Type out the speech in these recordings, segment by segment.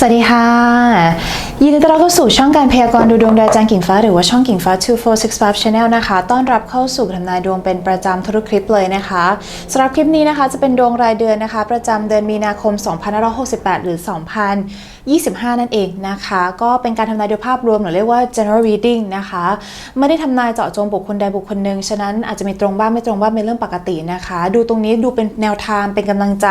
สวัสดีค่ะ ยินดีต้อนรับเข้าสู่ช่องการพยากรณ์ดูดวงโดยอาจารย์กิ่งฟ้าหรือว่าช่องกิ่งฟ้า 2465 Channel นะคะ ต้อนรับเข้าสู่ทำนายดวงเป็นประจำทุกคลิปเลยนะคะสำหรับคลิปนี้นะคะจะเป็นดวงรายเดือนนะคะ ประจำเดือนมีนาคม 2568 หรือ 25 นั่นเองนะคะ ก็เป็นการทำนายโดยภาพรวมหรือเรียกว่า general reading นะคะ ไม่ได้ทำนายเจาะจงบุคคลใดบุคคลหนึ่งฉะนั้นอาจจะมีตรงบ้างไม่ตรงบ้างเป็นเรื่องปกตินะคะ ดูตรงนี้ดูเป็นแนวทางเป็นกำลังใจ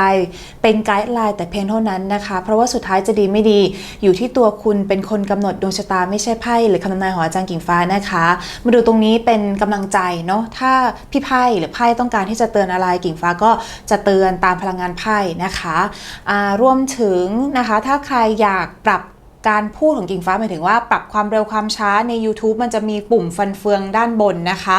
เป็นไกด์ไลน์แต่เพียงเท่านั้นนะคะ เพราะว่าสุดท้ายจะดีไม่ดีอยู่ที่ตัวคุณเป็นคนกำหนดดวงชะตาไม่ใช่ไพ่หรือคำทำนายของอาจารย์กิ่งฟ้านะคะ มาดูตรงนี้เป็นกำลังใจเนาะถ้าพี่ไพ่หรือไพ่ต้องการที่จะเตือนอะไรกิ่งฟ้าก็จะเตือนตามพลังงานไพ่นะคะอ่ารวมถึงนะคะถ้าใครอยากอากปรับ การพูดของกิ่งฟ้าหมายถึงว่าปรับความเร็วความช้าใน YouTube มันจะมีปุ่มฟันเฟืองด้านบนนะคะ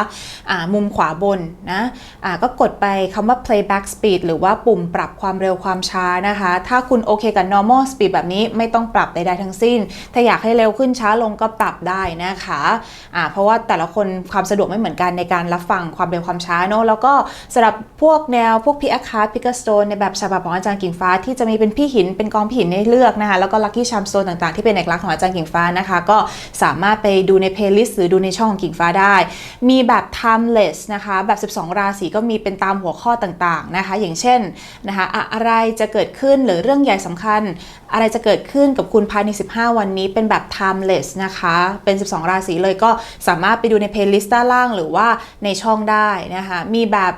อ่ามุมขวาบนนะอ่าก็กดไปคำว่า playback speed หรือว่าปุ่มปรับความเร็วความช้านะคะ ถ้าคุณโอเคกับ normal speed แบบนี้ไม่ต้องปรับใดๆทั้งสิ้น ถ้าอยากให้เร็วขึ้นช้าลงก็ปรับได้นะคะอ่าเพราะว่าแต่ละคนความสะดวกไม่เหมือนกันในการรับฟังความเร็วความช้าเนอะแล้วก็สำหรับพวกแนวพวกพิอาคาพิกสโตนในแบบฉบับของอาจารย์กิ่งฟ้าที่จะมีเป็นพี่หินเป็นกองพี่หินให้เลือกนะคะแล้วก็ลัคกี้ชามโซนต่างๆที่เป็นเอกลักษณ์ของอาจารย์กิ่งฟ้านะคะ ก็สามารถไปดูในเพลย์ลิสต์หรือดูในช่องของกิ่งฟ้าได้ มีแบบ timeless นะคะ แบบ 12 ราศีก็มีเป็นตามหัวข้อต่างๆนะคะ อย่างเช่นนะคะอะไรจะเกิดขึ้นหรือเรื่องใหญ่สำคัญ อะไรจะเกิดขึ้นกับคุณภายใน 15 วันนี้เป็นแบบ timeless นะคะ เป็น 12 ราศีเลยก็สามารถไปดูในเพลย์ลิสต์ด้านล่าง หรือว่าในช่องได้นะคะ มีแบบ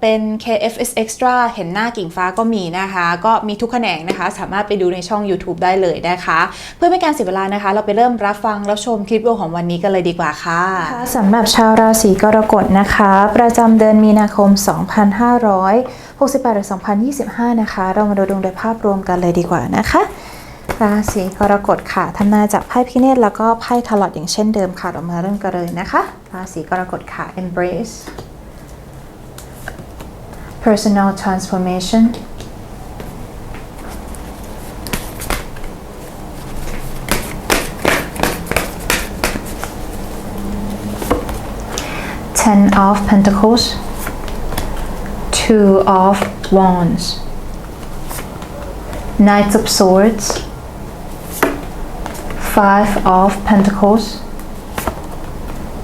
เป็น KFS Extra เห็นหน้ากิ่งฟ้าก็มีนะคะ ก็มีทุกแขนงนะคะ สามารถไปดูในช่อง YouTube ได้เลยนะคะ เพื่อไม่การเสียเวลานะคะ เราไปเริ่มรับฟังรับชมคลิปวิดีโอของวันนี้กันเลยดีกว่าค่ะสำหรับชาวราศีกรกฎนะคะ ประจำเดือนมีนาคม 2568หรือ2025 นะคะ เรามาดูดวงโดยภาพรวมกันเลยดีกว่านะคะราศีกรกฎค่ะทำนายจากไพ่พิเนตแล้วก็ไพ่ทลอดอย่างเช่นเดิมค่ะเรามาเริ่มกันเลยนะคะ ราศีกรกฎค่ะ embrace personal transformation. Ten of pentacles. Two of wands. Knights of swords. Five of pentacles.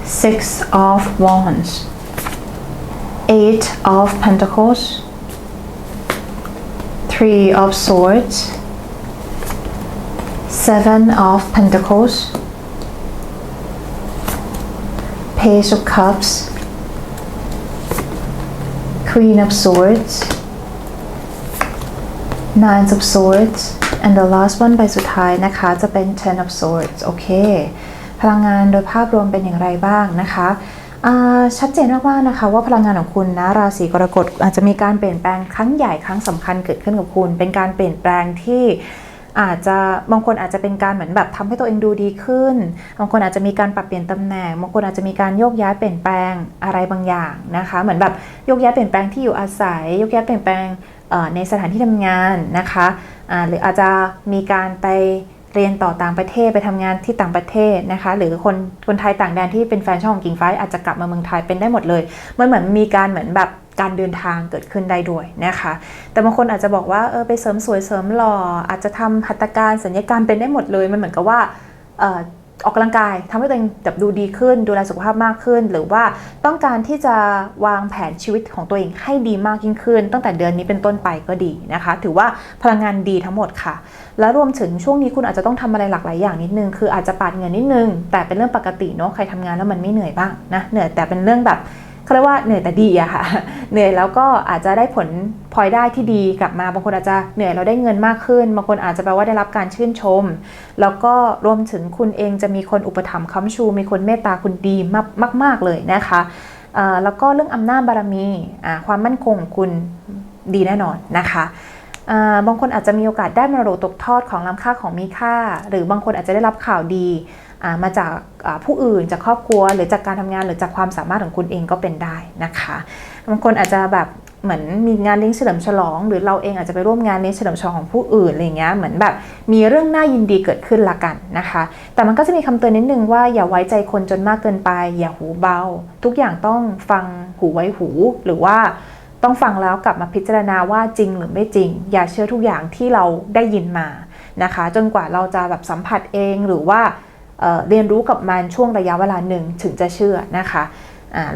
Six of wands eight of pentacles three of swords seven of pentacles page of cups queen of swords nine of swords and the last one ใบสุดท้ายนะคะจะเป็น ten of swords โอเค พลังงานโดยภาพรวมเป็นอย่างไรบ้างนะคะอ่า ชัดเจนมากๆนะคะว่าพลังงานของคุณนะราศีกรกฎอาจจะมีการเปลี่ยนแปลงครั้งใหญ่ครั้งสำคัญเกิดขึ้นกับคุณ เป็นการเปลี่ยนแปลงที่อาจจะบางคนอาจจะเป็นการเหมือนแบบทำให้ตัวเองดูดีขึ้น บางคนอาจจะมีการปรับเปลี่ยนตำแหน่ง บางคนอาจจะมีการโยกย้ายเปลี่ยนแปลงอะไรบางอย่างนะคะ เหมือนแบบโยกย้ายเปลี่ยนแปลงที่อยู่อาศัย โยกย้ายเปลี่ยนแปลงในสถานที่ทำงานนะคะหรืออาจจะมีการไป เรียนต่อต่างประเทศไปทำงานที่ต่างประเทศนะคะ หรือคนคนไทยต่างแดนที่เป็นแฟนช่องของกิ่งฟ้าอาจจะกลับมาเมืองไทยเป็นได้หมดเลยมันเหมือนมีการเหมือนแบบการเดินทางเกิดขึ้นได้ด้วยนะคะ แต่บางคนอาจจะบอกว่าเออไปเสริมสวยเสริมหล่ออาจจะทำหัตถการสัญญกรรมเป็นได้หมดเลยมันเหมือนกับว่าเออกกำลังกายทำให้ตัวเองแบบดูดีขึ้น ดูแลสุขภาพมากขึ้น หรือว่าต้องการที่จะวางแผนชีวิตของตัวเองให้ดีมากยิ่งขึ้น ตั้งแต่เดือนนี้เป็นต้นไปก็ดีนะคะ ถือว่าพลังงานดีทั้งหมดค่ะ และรวมถึงช่วงนี้คุณอาจจะต้องทำอะไรหลากหลายอย่างนิดนึง คืออาจจะปาดเงินนิดนึง แต่เป็นเรื่องปกติเนาะใครทำงานแล้วมันไม่เหนื่อยบ้างนะเหนื่อยแต่เป็นเรื่องแบบ เขาเรียกว่าเหนื่อยแต่ดีอะค่ะ เหนื่อยแล้วก็อาจจะได้ผลพลอยได้ที่ดีกลับมา บางคนอาจจะเหนื่อยเราได้เงินมากขึ้น บางคนอาจจะแปลว่าได้รับการชื่นชม แล้วก็รวมถึงคุณเองจะมีคนอุปถัมภ์ค้ำชู มีคนเมตตาคุณดีมากมากๆเลยนะคะแล้วก็เรื่องอำนาจบารมีความมั่นคงคุณดีแน่นอนนะคะบางคนอาจจะมีโอกาสได้มรดกตกทอดของล้ำค่าของมีค่า หรือบางคนอาจจะได้รับข่าวดี มาจากผู้อื่นจากครอบครัว หรือจากการทำงานหรือจากความสามารถของคุณเองก็เป็นได้นะคะบางคนอาจจะแบบเหมือนมีงานเลี้ยงเฉลิมฉลอง หรือเราเองอาจจะไปร่วมงานเลี้ยงเฉลิมฉลองของผู้อื่นอะไรเงี้ยเหมือนแบบมีเรื่องน่ายินดีเกิดขึ้นละกันนะคะ แต่มันก็จะมีคำเตือนนิดนึงว่าอย่าไว้ใจคนจนมากเกินไป อย่าหูเบา ทุกอย่างต้องฟังหูไว้หู หรือว่าต้องฟังแล้วกลับมาพิจารณาว่าจริงหรือไม่จริง อย่าเชื่อทุกอย่างที่เราได้ยินมานะคะ จนกว่าเราจะแบบสัมผัสเองหรือว่า เเรียนรู้กับมันช่วงระยะเวลาหนึ่งถึงจะเชื่อนะคะ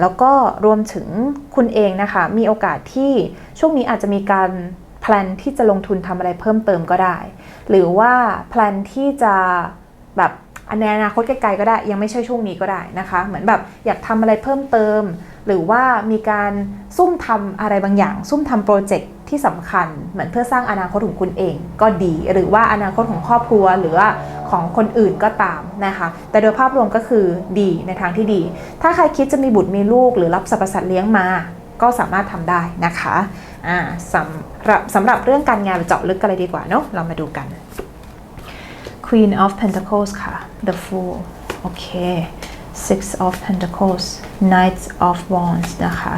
แล้วก็รวมถึงคุณเองนะคะ มีโอกาสที่ช่วงนี้อาจจะมีการแพลนที่จะลงทุนทำอะไรเพิ่มเติมก็ได้ หรือว่าแพลนที่จะแบบอันในอนาคตไกลๆก็ได้ยังไม่ใช่ช่วงนี้ก็ได้นะคะ เหมือนแบบอยากทำอะไรเพิ่มเติม หรือว่ามีการซุ่มทำอะไรบางอย่าง ซุ่มทำโปรเจกต์ ที่สำคัญเหมือนเพื่อสร้างอนาคตของคุณเองก็ดี หรือว่าอนาคตของครอบครัวหรือว่าของคนอื่นก็ตามนะคะ แต่โดยภาพรวมก็คือดีในทางที่ดี ถ้าใครคิดจะมีบุตรมีลูก หรือรับสรรพสัตว์เลี้ยงมา ก็สามารถทำได้นะคะอ่าสำหรับสำหรับเรื่องการงานเราเจาะลึกกันเลยดีกว่าเนาะเรามาดูกัน Queen of Pentacles ค่ะ The Fool โอเค Six of Pentacles Knight of Wands นะคะ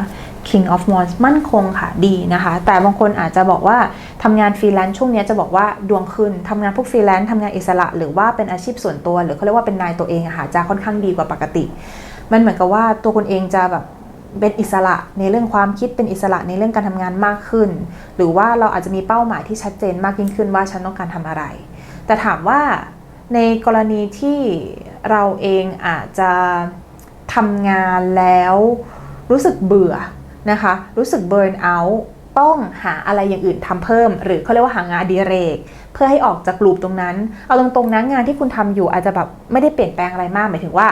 King of Wands มั่นคงค่ะดีนะคะ แต่บางคนอาจจะบอกว่าทำงานฟรีแลนซ์ช่วงนี้จะบอกว่าดวงขึ้นทำงานพวกฟรีแลนซ์ทำงานอิสระ หรือว่าเป็นอาชีพส่วนตัว หรือเขาเรียกว่าเป็นนายตัวเองอะค่ะจะค่อนข้างดีกว่าปกติ มันเหมือนกับว่าตัวคุณเองจะแบบเป็นอิสระในเรื่องความคิดเป็นอิสระในเรื่องการทำงานมากขึ้น หรือว่าเราอาจจะมีเป้าหมายที่ชัดเจนมากยิ่งขึ้นว่าฉันต้องการทำอะไร แต่ถามว่าในกรณีที่เราเองอาจจะทำงานแล้วรู้สึกเบื่อ นะคะ รู้สึกเบิร์นเอาท์ต้องหาอะไรอย่างอื่นทำเพิ่ม หรือเขาเรียกว่าหางานดีเรก เพื่อให้ออกจากกลุ่มตรงนั้น เอาตรงๆนะงานที่คุณทำอยู่อาจจะแบบไม่ได้เปลี่ยนแปลงอะไรมากหมายถึงว่า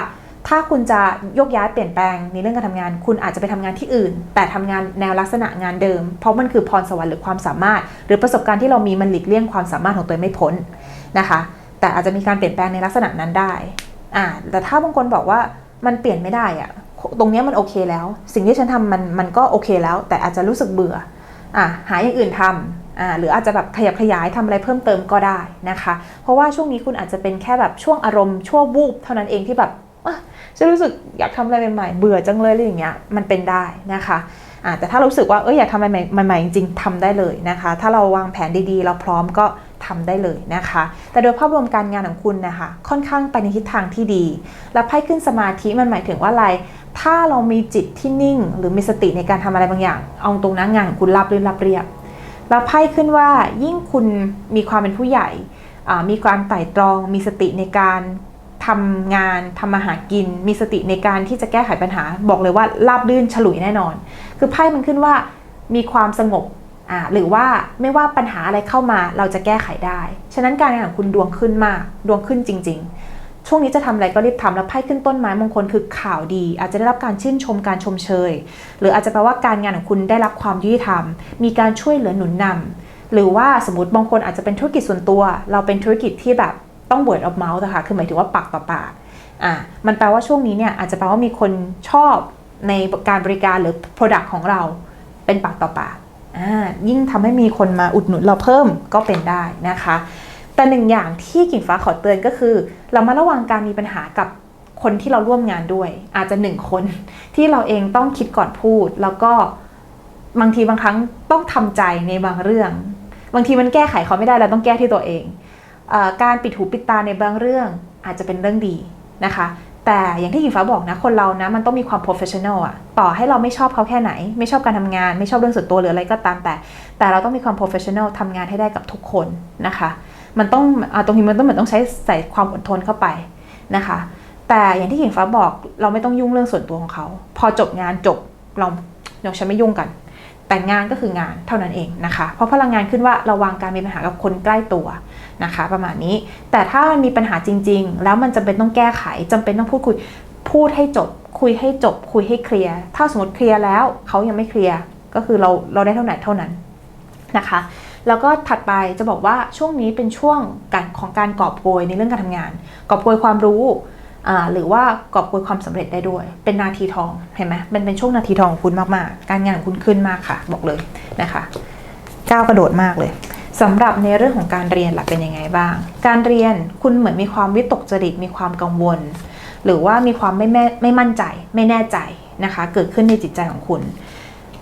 ถ้าคุณจะยกย้ายเปลี่ยนแปลงในเรื่องการทำงาน คุณอาจจะไปทำงานที่อื่น แต่ทำงานแนวลักษณะงานเดิม เพราะมันคือพรสวรรค์หรือความสามารถ หรือประสบการณ์ที่เรามีมันหลีกเลี่ยงความสามารถของตัวไม่พ้นนะคะ แต่อาจจะมีการเปลี่ยนแปลงในลักษณะนั้นได้อ่าแต่ถ้าบางคนบอกว่ามันเปลี่ยนไม่ได้อะ ตรงนี้มันโอเคแล้ว สิ่งที่ฉันทำมันมันก็โอเคแล้ว แต่อาจจะรู้สึกเบื่ออ่าหาอย่างอื่นทำอ่าหรืออาจจะแบบขยับขยายทำอะไรเพิ่มเติมก็ได้นะคะ เพราะว่าช่วงนี้คุณอาจจะเป็นแค่แบบช่วงอารมณ์ชั่ววูบเท่านั้นเองที่แบบจะรู้สึกอยากทำอะไรใหม่ๆเบื่อจังเลยอะไรอย่างเงี้ยมันเป็นได้นะคะแต่ถ้ารู้สึกว่าเอออยากทำใหม่ๆจริงๆทำได้เลยนะคะ ถ้าเราวางแผนดีๆ เราพร้อมก็ ทำได้เลยนะคะ แต่โดยภาพรวมการงานของคุณนะคะ ค่อนข้างไปในทิศทางที่ดี และไพ่ขึ้นสมาธิมันหมายถึงว่าอะไร ถ้าเรามีจิตที่นิ่ง หรือมีสติในการทำอะไรบางอย่าง เอาตรงนั้นงานของคุณรับรื่นรับเรียบแล้วไพ่ขึ้นว่ายิ่งคุณมีความเป็นผู้ใหญ่ มีความไต่ตรอง มีสติในการทำงานทำมาหากิน มีสติในการที่จะแก้ไขปัญหา บอกเลยว่าราบรื่นฉลุยแน่นอน คือไพ่มันขึ้นว่ามีความสงบ หรือว่าไม่ว่าปัญหาอะไรเข้ามาเราจะแก้ไขได้ ฉะนั้นการงานของคุณดวงขึ้นมากดวงขึ้นจริง ๆ ช่วงนี้จะทำอะไรก็รีบทำแล้วไพ่ขึ้นต้นไม้มงคลคือข่าวดี อาจจะได้รับการชื่นชมการชมเชย หรืออาจจะแปลว่าการงานของคุณได้รับความยุติธรรม มีการช่วยเหลือหนุนนำหรือว่าสมมติบางคนอาจจะเป็นธุรกิจส่วนตัว เราเป็นธุรกิจที่แบบต้อง word of mouth นะคะคือหมายถึงว่าปากต่อปากอ่ามันแปลว่าช่วงนี้เนี่ยอาจจะแปลว่ามีคนชอบในการบริการหรือ product ของเราเป็นปากต่อปาก ยิ่งทำให้มีคนมาอุดหนุนเราเพิ่มก็เป็นได้นะคะ แต่หนึ่งอย่างที่กิ่งฟ้าขอเตือนก็คือ เรามาระวังการมีปัญหากับคนที่เราร่วมงานด้วย อาจจะหนึ่งคนที่เราเองต้องคิดก่อนพูด แล้วก็บางทีบางครั้งต้องทำใจในบางเรื่อง บางทีมันแก้ไขเขาไม่ได้เราต้องแก้ที่ตัวเองอการปิดหูปิดตาในบางเรื่องอาจจะเป็นเรื่องดีนะคะ แต่อย่างที่หญิงฟ้าบอกนะ คนเรานะมันต้องมีความ professional อะต่อให้เราไม่ชอบเขาแค่ไหน ไม่ชอบการทำงาน ไม่ชอบเรื่องส่วนตัวหรืออะไรก็ตามแต่ แต่เราต้องมีความ professional ทำงานให้ได้กับทุกคนนะคะ มันต้องอาตรงนี้มันต้องเหมือนต้องใช้ใส่ความอดทนเข้าไปนะคะ แต่อย่างที่หญิงฟ้าบอกเราไม่ต้องยุ่งเรื่องส่วนตัวของเขา พอจบงานจบเราเราฉันไม่ยุ่งกัน แต่งานก็คืองานเท่านั้นเองนะคะ เพราะพลังงานขึ้นว่าระวังการมีปัญหากับคนใกล้ตัว นะคะ ประมาณนี้ แต่ถ้ามันมีปัญหาจริง ๆ แล้วมันจำเป็นต้องแก้ไขจำเป็นต้องพูดคุยพูดให้จบ คุยให้จบ คุยให้เคลียร์ถ้าสมมติเคลียร์แล้วเขายังไม่เคลียร์ก็คือเราเราได้เท่าไหร่เท่านั้นนะคะ แล้วก็ถัดไปจะบอกว่าช่วงนี้เป็นช่วงการของการกอบโกยในเรื่องการทำงาน กอบโกยความรู้หรือว่ากอบโกยความสำเร็จได้ด้วย เป็นนาทีทองเห็นไหมเป็นเป็นช่วงนาทีทองของคุณมากๆ การงานของคุณขึ้นมากค่ะ บอกเลยนะคะก้าวกระโดดมากเลย สำหรับในเรื่องของการเรียนล่ะเป็นยังไงบ้าง การเรียนคุณเหมือนมีความวิตกจริตมีความกังวล หรือว่ามีความไม่แม่ไม่มั่นใจ ไม่แน่ใจนะคะ เกิดขึ้นในจิตใจของคุณ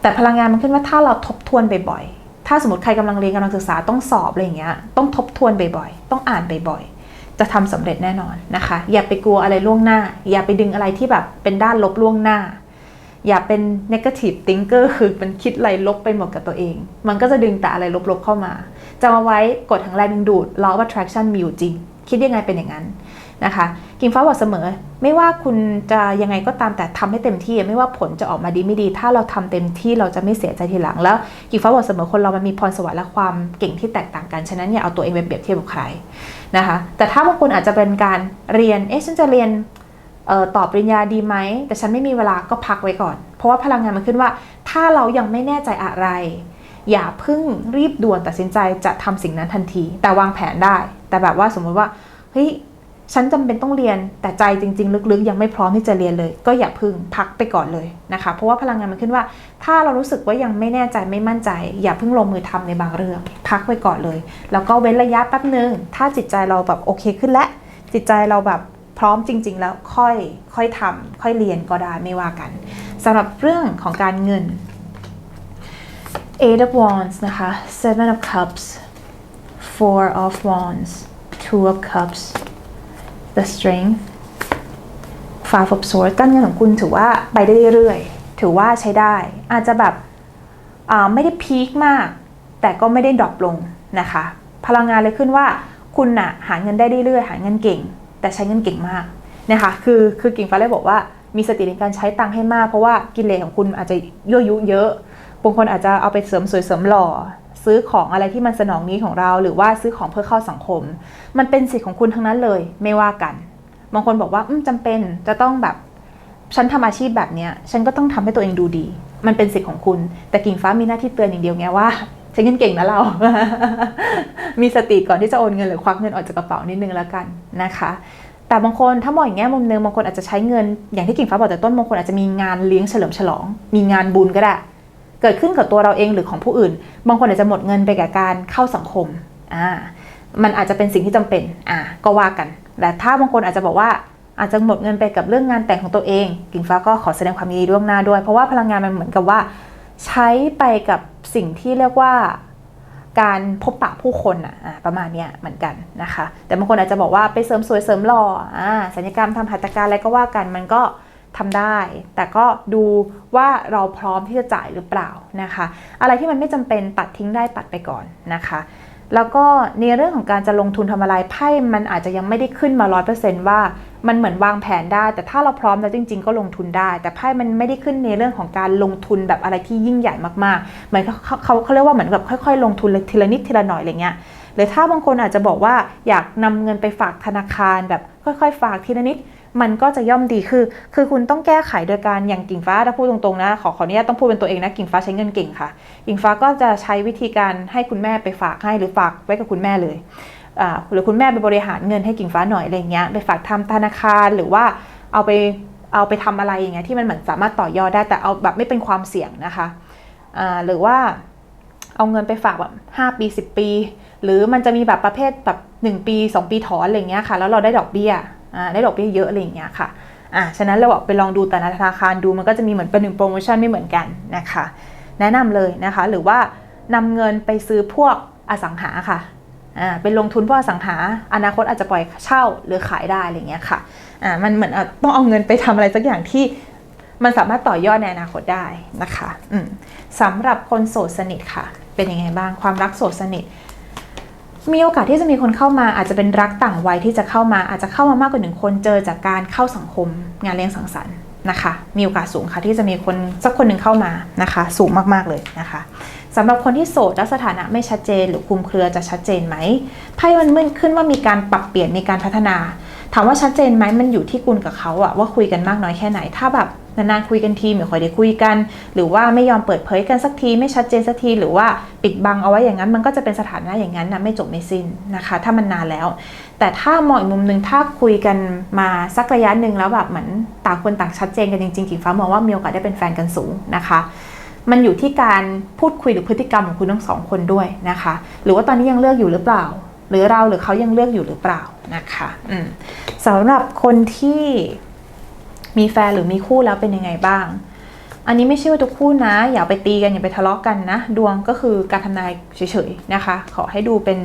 แต่พลังงานมันขึ้นว่าถ้าเราทบทวนบ่อยๆถ้าสมมติใครกำลังเรียนกำลังศึกษาต้องสอบอะไรอย่างเงี้ยต้องทบทวนบ่อยๆต้องอ่านบ่อยๆจะทำสำเร็จแน่นอนนะคะ อย่าไปกลัวอะไรล่วงหน้า อย่าไปดึงอะไรที่แบบเป็นด้านลบล่วงหน้าอย่าเป็น negative thinker คือมันคิดอะไรลบไปหมดกับตัวเอง มันก็จะดึงแต่อะไรลบๆเข้ามา จำเอาไว้กฎแห่งแรงดึงดูด law of attraction มีอยู่จริง คิดยังไงเป็นอย่างนั้นนะคะกิ่งฟ้าบอกเสมอ ไม่ว่าคุณจะยังไงก็ตามแต่ทำให้เต็มที่ ไม่ว่าผลจะออกมาดีไม่ดี ถ้าเราทำเต็มที่เราจะไม่เสียใจทีหลัง แล้วกิ่งฟ้าบอกเสมอคนเรามันมีพรสวรรค์และความเก่งที่แตกต่างกัน ฉะนั้นอย่าเอาตัวเองไปเปรียบเทียบกับใครนะคะ แต่ถ้าบางคนอาจจะเป็นการเรียน เอ๊ะฉันจะเรียนเอ่อต่อปริญญาดีไหม แต่ฉันไม่มีเวลาก็พักไว้ก่อน เพราะว่าพลังงานมันขึ้นว่า ถ้าเรายังไม่แน่ใจอะไร อย่าพิ่งรีบด่วนตัดสินใจจะทำสิ่งนั้นทันที แต่วางแผนได้ แต่แบบว่าสมมติว่าเฮ้ยฉันจำเป็นต้องเรียนแต่ใจจริง ๆ ลึกๆ ยังไม่พร้อมที่จะเรียนเลย ก็อย่าพึ่งพักไปก่อนเลยนะคะ เพราะว่าพลังงานมันขึ้นว่า ถ้าเรารู้สึกว่ายังไม่แน่ใจไม่มั่นใจ อย่าพิ่งลงมือทำในบางเรื่อง พักไปก่อนเลย แล้วก็เว้นระยะแป๊บหนึ่งถ้าจิตใจเราแบบโอเคขึ้นแล้วจิตใจเราแบบพร้อมจริง ๆ แล้วค่อยค่อยทำค่อยเรียนก็ได้ไม่ว่ากันสำหรับเรื่องของการเงิน Eight of Wands นะคะ Seven of Cups Four of Wands Two of Cups The Strength Five of Swords การเงินของคุณถือว่าไปได้เรื่อยๆ ถือว่าใช้ได้ อาจจะแบบอ่าไม่ได้พีคมาก แต่ก็ไม่ได้ดรอปลงนะคะ พลังงานเลยขึ้นว่าคุณน่ะหาเงินได้เรื่อยๆ หาเงินเก่ง แต่ใช้เงินเก่งมากนะคะคือคือกิ่งฟ้าเลยบอกว่ามีสติในการใช้ตังค์ให้มาก เพราะว่ากิเลสของคุณอาจจะยั่วยุเยอะ บางคนอาจจะเอาไปเสริมสวยเสริมหล่อ ซื้อของอะไรที่มันสนองนี้ของเรา หรือว่าซื้อของเพื่อเข้าสังคม มันเป็นสิทธิ์ของคุณทั้งนั้นเลย ไม่ว่ากัน บางคนบอกว่าอืมจำเป็นจะต้องแบบฉันทำอาชีพแบบเนี้ยฉันก็ต้องทำให้ตัวเองดูดี มันเป็นสิทธิ์ของคุณ แต่กิ่งฟ้ามีหน้าที่เตือนอย่างเดียวไงว่าใช้เงินเก่งนะเรา มีสติก่อนที่จะโอนเงินหรือควักเงินออกจากกระเป๋านิดนึงแล้วกันนะคะแต่บางคนถ้ามองอย่างแง่มุมนึงบางคนอาจจะใช้เงินอย่างที่กิ่งฟ้าบอกแต่ต้นบางคนอาจจะมีงานเลี้ยงเฉลิมฉลอง มีงานบุญก็ได้ เกิดขึ้นกับตัวเราเองหรือของผู้อื่น บางคนอาจจะหมดเงินไปกับการเข้าสังคมอ่ามันอาจจะเป็นสิ่งที่จำเป็นอ่าก็ว่ากัน แต่ถ้าบางคนอาจจะบอกว่าอาจจะหมดเงินไปกับเรื่องงานแต่งของตัวเอง กิ่งฟ้าก็ขอแสดงความยินดีล่วงหน้าด้วย เพราะว่าพลังงานมันเหมือนกับว่า ใช้ไปกับสิ่งที่เรียกว่าการพบปะผู้คนอะประมาณเนี้ยเหมือนกันนะคะ แต่บางคนอาจจะบอกว่าไปเสริมสวยเสริมหล่ออ่าสัญญกรรมทำหัตถการอะไรก็ว่ากันมันก็ ทำได้ แต่ก็ดูว่าเราพร้อมที่จะจ่ายหรือเปล่านะคะ อะไรที่มันไม่จำเป็นตัดทิ้งได้ตัดไปก่อนนะคะแล้วก็ในเรื่องของการจะลงทุนทำอะไรไพ่มันอาจจะยังไม่ได้ขึ้นมา 100%ว่ามันเหมือนวางแผนได้ แต่ถ้าเราพร้อมแล้วจริง ๆ ก็ลงทุนได้ แต่ไพ่มันไม่ได้ขึ้นในเรื่องของการลงทุนแบบอะไรที่ยิ่งใหญ่มากๆเหมือนเขาเขาเขาเรียกว่าเหมือนแบบค่อยๆ ลงทุนทีละนิดทีละหน่อยอะไรเงี้ยหรือถ้าบางคนอาจจะบอกว่าอยากนำเงินไปฝากธนาคารแบบค่อย ๆ ฝากทีละนิด มันก็จะย่อมดีคือ คือคุณต้องแก้ไขโดยการอย่างกิ่งฟ้าถ้าพูดตรงๆนะขอขออนุญาตต้องพูดเป็นตัวเองนะกิ่งฟ้าใช้เงินเก่งค่ะ กิ่งฟ้าก็จะใช้วิธีการให้คุณแม่ไปฝากให้หรือฝากไว้กับคุณแม่เลยอ่าหรือคุณแม่ไปบริหารเงินให้กิ่งฟ้าหน่อยอะไรเงี้ยไปฝากทำธนาคารหรือว่าเอาไปเอาไปทำอะไรอย่างเงี้ยที่มันเหมือนสามารถต่อยอดได้แต่เอาแบบไม่เป็นความเสี่ยงนะคะอ่าหรือว่าเอาเงินไปฝากแบบ5ปี 10 ปี หรือมันจะมีแบบประเภทแบบ 1 ปี 2 ปีถอนอะไรเงี้ยค่ะ แล้วเราได้ดอกเบี้ย ได้ดอกเบี้ยเยอะอะไรอย่างเงี้ยค่ะอ่าฉะนั้นเราบอกไปลองดูแต่ละธนาคารดูมันก็จะมีเหมือนเป็นหนึ่งโปรโมชั่นไม่เหมือนกันนะคะ แนะนำเลยนะคะ หรือว่านำเงินไปซื้อพวกอสังหาค่ะอ่าเป็นลงทุนพวกอสังหา อนาคตอาจจะปล่อยเช่าหรือขายได้อะไรเงี้ยค่ะอ่ามันเหมือนต้องเอาเงินไปทำอะไรสักอย่างที่มันสามารถต่อยอดในอนาคตได้นะคะอืมสำหรับคนโสดสนิทค่ะ เป็นยังไงบ้างความรักโสดสนิท มีโอกาสที่จะมีคนเข้ามาอาจจะเป็นรักต่างวัยที่จะเข้ามาอาจจะเข้ามามากกว่าหนึ่งคนเจอจากการเข้าสังคมงานเลี้ยงสังสรรค์นะคะ มีโอกาสสูงค่ะที่จะมีคนสักคนหนึ่งเข้ามานะคะ สูงมากๆเลยนะคะสำหรับคนที่โสดและสถานะไม่ชัดเจน หรือคุมเครือจะชัดเจนไหมไพ่มันมึนขึ้นว่ามีการปรับเปลี่ยนในการพัฒนา ถามว่าชัดเจนไหมมันอยู่ที่คุณกับเขาอะว่าคุยกันมากน้อยแค่ไหนถ้าแบบ นานๆคุยกันทีไม่ค่อยได้คุยกัน หรือว่าไม่ยอมเปิดเผยกันสักทีไม่ชัดเจนสักทีหรือว่าปิดบังเอาไว้อย่างนั้น มันก็จะเป็นสถานะอย่างนั้นนะไม่จบไม่สิ้นนะคะ ถ้ามันนานแล้ว แต่ถ้ามองอีกมุมหนึ่งถ้าคุยกันมาสักระยะหนึ่งแล้วแบบเหมือนต่างคนต่างชัดเจนกันจริงๆกิ่งฟ้ามองว่ามีโอกาสได้เป็นแฟนกันสูงนะคะมันอยู่ที่การพูดคุยหรือพฤติกรรมของคุณทั้งสองคนด้วยนะคะ หรือว่าตอนนี้ยังเลือกอยู่หรือเปล่า หรือเราหรือเขายังเลือกอยู่หรือเปล่านะคะสำหรับคนที่ มีแฟนหรือมีคู่แล้วเป็นยังไงบ้าง อันนี้ไม่ใช่ว่าทุกคู่นะ อย่าไปตีกันอย่าไปทะเลาะกันนะ ดวงก็คือการทำนายเฉยๆนะคะ ขอให้ดูเป็น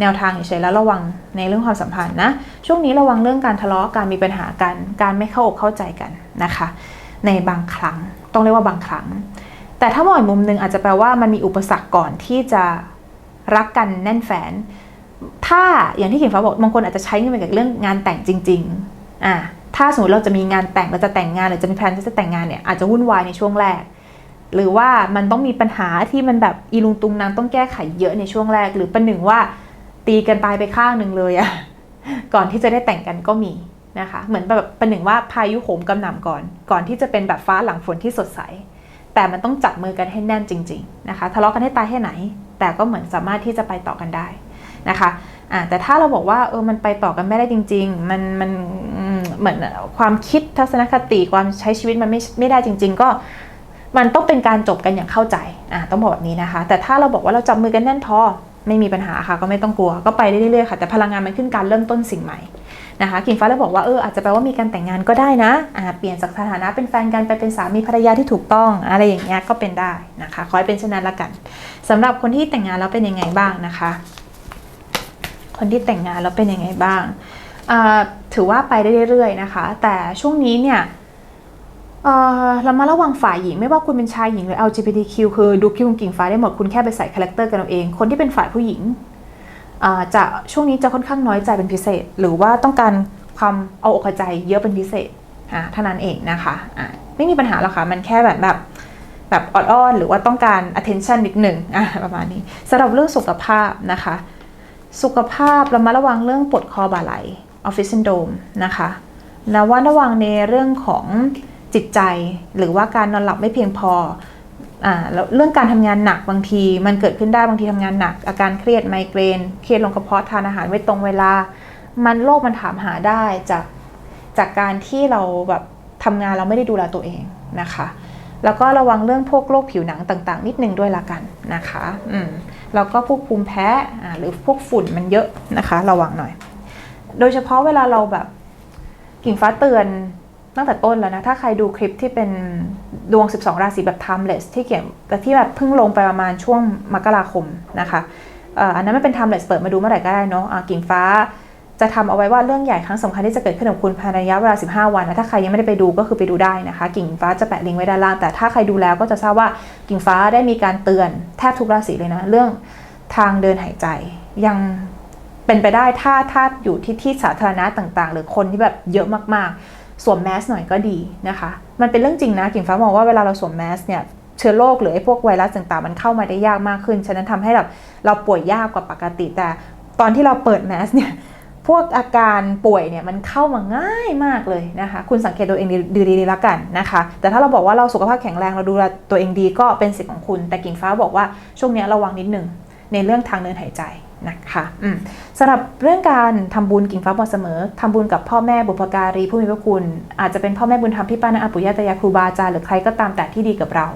แนวทางเฉยๆแล้วระวังในเรื่องความสัมพันธ์นะ ช่วงนี้ระวังเรื่องการทะเลาะการมีปัญหากัน การไม่เข้าอกเข้าใจกันนะคะ ในบางครั้งต้องเรียกว่าบางครั้ง แต่ถ้ามองอีกมุมหนึ่งอาจจะแปลว่ามันมีอุปสรรคก่อนที่จะรักกันแน่นแฟนถ้าอย่างที่เขิงฟ้าบอกบางคนอาจจะใช้เงินไปกับเรื่องงานแต่งจริง ๆ อ่า ถ้าสมมติเราจะมีงานแต่งเราจะแต่งงานหรือจะมีแพลนที่จะแต่งงานเนี่ยอาจจะวุ่นวายในช่วงแรก หรือว่ามันต้องมีปัญหาที่มันแบบอีลุงตุงนางต้องแก้ไขเยอะในช่วงแรก หรือประหนึ่งว่าตีกันตายไปข้างหนึ่งเลยอะก่อนที่จะได้แต่งกันก็มีนะคะ เหมือนแบบประหนึ่งว่าพายุโหมกำหน่ำก่อน ก่อนที่จะเป็นแบบฟ้าหลังฝนที่สดใส แต่มันต้องจับมือกันให้แน่นจริง ๆนะคะ ทะเลาะกันให้ตายให้ไหน แต่ก็เหมือนสามารถที่จะไปต่อกันได้นะคะ อ่าแต่ถ้าเราบอกว่าเออมันไปต่อกันไม่ได้จริง ๆ มันมันเหมือนความคิดทัศนคติความใช้ชีวิตมันไม่ไม่ได้จริง ๆ ก็มันต้องเป็นการจบกันอย่างเข้าใจอะต้องบอกแบบนี้นะคะ แต่ถ้าเราบอกว่าเราจับมือกันแน่นพอไม่มีปัญหาค่ะก็ไม่ต้องกลัวก็ไปได้เรื่อยๆค่ะ แต่พลังงานมันขึ้นการเริ่มต้นสิ่งใหม่นะคะกิ่งฟ้าเลยบอกว่าเอออาจจะแปลว่ามีการแต่งงานก็ได้นะอ่าเปลี่ยนจากสถานะเป็นแฟนกันไปเป็นสามีภรรยาที่ถูกต้อง อะไรอย่างเงี้ยก็เป็นได้นะคะขอให้เป็นเช่นนั้นละกันสำหรับคนที่แต่งงานแล้วเป็นยังไงบ้างนะคะ คนที่แต่งงานแล้วเป็นยังไงบ้าง ถือว่าไปได้เรื่อยๆนะคะ แต่ช่วงนี้เนี่ยเรามาระวังฝ่ายหญิงไม่ว่าคุณเป็นชายหญิงหรือ LGBTQ คือดูคิวกิ่งฟ้าได้หมดคุณแค่ไปใส่คาแรคเตอร์กันเอาเอง คนที่เป็นฝ่ายผู้หญิงจะช่วงนี้จะค่อนข้างน้อยใจเป็นพิเศษ หรือว่าต้องการความเอาอกใจเยอะเป็นพิเศษเท่านั้นเองนะคะอ่าไม่มีปัญหาหรอกค่ะมันแค่แบบแบบแบบอ่อดๆหรือว่าต้องการ attention นิดหนึ่งประมาณนี้สำหรับเรื่องสุขภาพนะคะ สุขภาพเรามาระวังเรื่องปวดคอบ่าไหลออฟฟิศซินโดมนะคะนะว่าระวังในเรื่องของจิตใจหรือว่าการนอนหลับไม่เพียงพออ่าแล้วเรื่องการทำงานหนักบางที มันเกิดขึ้นได้บางทีทำงานหนัก อาการเครียดไมเกรน เครียดลงกระเพาะทานอาหารไม่ตรงเวลา มันโรคมันถามหาได้จากจากการที่เราแบบทำงานเราไม่ได้ดูแลตัวเองนะคะ แล้วก็ระวังเรื่องพวกโรคผิวหนังต่าง ๆ นิดนึงด้วยละกันนะคะ อืม แล้วก็พวกภูมิแพ้หรือพวกฝุ่นมันเยอะนะคะ ระวังหน่อย โดยเฉพาะเวลาเราแบบกิ่งฟ้าเตือนตั้งแต่ต้นแล้วนะ ถ้าใครดูคลิปที่เป็นดวง 12 ราศีแบบ timeless ที่เกี่ยวแต่ที่แบบเพิ่งลงไปประมาณช่วงมกราคมนะคะอันนั้นไม่เป็น timeless เปิดมาดูเมื่อไหร่ก็ได้เนาะอ่ากิ่งฟ้า จะทำเอาไว้ว่าเรื่องใหญ่ครั้งสำคัญที่จะเกิดขึ้นกับคุณภายในระยะเวลา 15 วันนะถ้าใครยังไม่ได้ไปดูก็คือไปดูได้นะคะ กิ่งฟ้าจะแปะลิงก์ไว้ด้านล่างแต่ถ้าใครดูแล้วก็จะทราบว่ากิ่งฟ้าได้มีการเตือนแทบทุกราศีเลยนะ เรื่องทางเดินหายใจ ยังเป็นไปได้ถ้าถ้าอยู่ที่ที่สาธารณะต่างๆ หรือคนที่แบบเยอะมากๆ สวมแมสหน่อยก็ดีนะคะ มันเป็นเรื่องจริงนะกิ่งฟ้ามองว่าเวลาเราสวมแมสเนี่ยเชื้อโรคหรือไอ้พวกไวรัสต่างๆ มันเข้ามาได้ยากมากขึ้น ฉะนั้นทำให้แบบเราป่วยยากกว่าปกติแต่ตอนที่เราเปิดแมสเนี่ย พวกอาการป่วยเนี่ยมันเข้ามาง่ายมากเลยนะคะ คุณสังเกตตัวเองดีๆดีๆแล้วกันนะคะ แต่ถ้าเราบอกว่าเราสุขภาพแข็งแรงเราดูแลตัวเองดีก็เป็นสิทธิ์ของคุณ แต่กิ่งฟ้าบอกว่าช่วงนี้ระวังนิดนึงในเรื่องทางเดินหายใจนะคะสำหรับเรื่องการทำบุญกิ่งฟ้าบอกเสมอทำบุญกับพ่อแม่บุพการีผู้มีพระคุณ อาจจะเป็นพ่อแม่บุญธรรมพี่ป้านาอาปุย่าตายาครูบาอาจารย์หรือใครก็ตามแต่ที่ดีกับเรา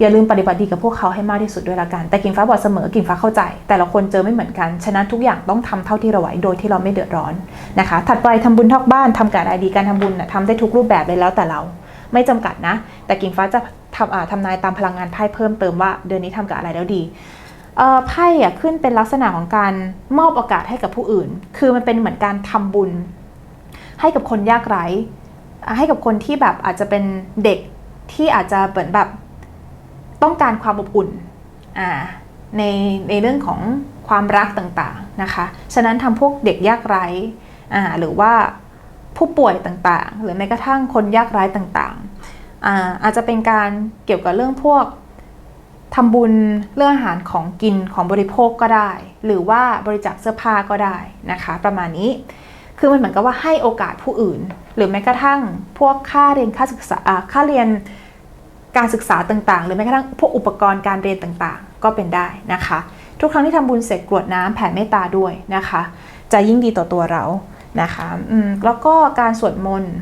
อย่าลืมปฏิบัติดีกับพวกเขาให้มากที่สุดด้วยละกัน แต่กิ่งฟ้าบอกเสมอกิ่งฟ้าเข้าใจ แต่ละคนเจอไม่เหมือนกันฉะนั้นทุกอย่างต้องทำเท่าที่เราไหวโดยที่เราไม่เดือดร้อนนะคะ ถัดไปทำบุญทอกบ้านทำการอะไรดีการทำบุญนะทำได้ทุกรูปแบบเลยแล้วแต่เราไม่จำกัดนะ แต่กิ่งฟ้าจะทำทำนายตามพลังงานไพ่เพิ่มเติมว่าเดือนนี้ทำกับอะไรแล้วดีไพ่อะขึ้นเป็นลักษณะของการมอบโอกาสให้กับผู้อื่น คือมันเป็นเหมือนการทำบุญ ให้กับคนยากไร้ ให้กับคนที่แบบอาจจะเป็นเด็กที่อาจจะเหมือนแบบ ต้องการความอบอุ่นในในเรื่องของความรักต่างๆนะคะ ฉะนั้นทำพวกเด็กยากไร้หรือว่าผู้ป่วยต่างๆ หรือแม้กระทั่งคนยากไร้ต่างๆอาอาจจะเป็นการเกี่ยวกับเรื่องพวกทำบุญเรื่องอาหารของกินของบริโภคก็ได้ หรือว่าบริจาคเสื้อผ้าก็ได้นะคะ ประมาณนี้คือมันเหมือนกับว่าให้โอกาสผู้อื่น หรือแม้กระทั่งพวกค่าเรียนค่าศึกษาค่าเรียน การศึกษาต่างๆ หรือแม้กระทั่งพวกอุปกรณ์การเรียนต่างๆ ก็เป็นได้นะคะ ทุกครั้งที่ทำบุญเสร็จกรวดน้ำแผ่เมตตาด้วยนะคะ จะยิ่งดีต่อตัวเรานะคะอืมแล้วก็การสวดมนต์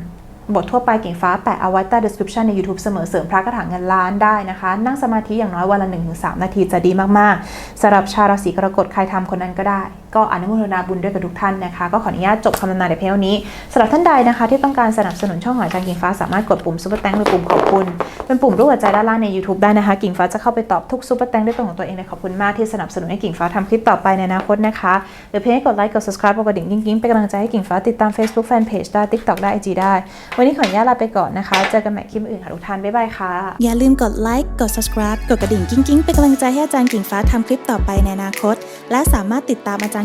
บททั่วไปเก่งฟ้าแปะเอาไว้ใต้ description ใน YouTube เสมอเสริมพระกระถางเงินล้านได้นะคะ นั่งสมาธิอย่างน้อยวันละ 1-3 นาทีจะดีมากๆสำหรับชาวราศีกรกฎใครทำคนนั้นก็ได้ ก็อนุโมทนาบุญด้วยกับทุกท่านนะคะ ก็ขออนุญาตจบคำทำนายในเพียงนี้สำหรับท่านใดนะคะ ที่ต้องการสนับสนุนช่องหอยจางกิ่งฟ้าสามารถกดปุ่มซุปเปอร์แตงหรือปุ่มขอบคุณ เป็นปุ่มรูปหัวใจด้านล่างใน YouTube ได้นะคะ กิ่งฟ้าจะเข้าไปตอบทุกซุปเปอร์แตงด้วยตัวของตัวเองเลยขอบคุณมากที่สนับสนุนให้กิ่งฟ้าทำคลิปต่อไปในอนาคตนะคะหรือเพียงกดไลค์กด subscribe กดกระดิ่งกิ๊งๆเป็นกำลังใจให้กิ่งฟ้าติดตาม Facebook Fanpage ได้ TikTok ได้ IG ได้ วันนี้ขออนุญาตลาไปก่อนนะคะเจอกันใหม่คลิปอื่นค่ะทุกท่านบ๊ายบายค่ะอย่าลืมกดไลค์กด subscribe กดกระดิ่งกิ้งกิ้งเป็นกำลังใจให้อาจารย์กิ่งฟ้าทำคลิปต่อไปในอนาคต และสามารถติดตามอาจารย์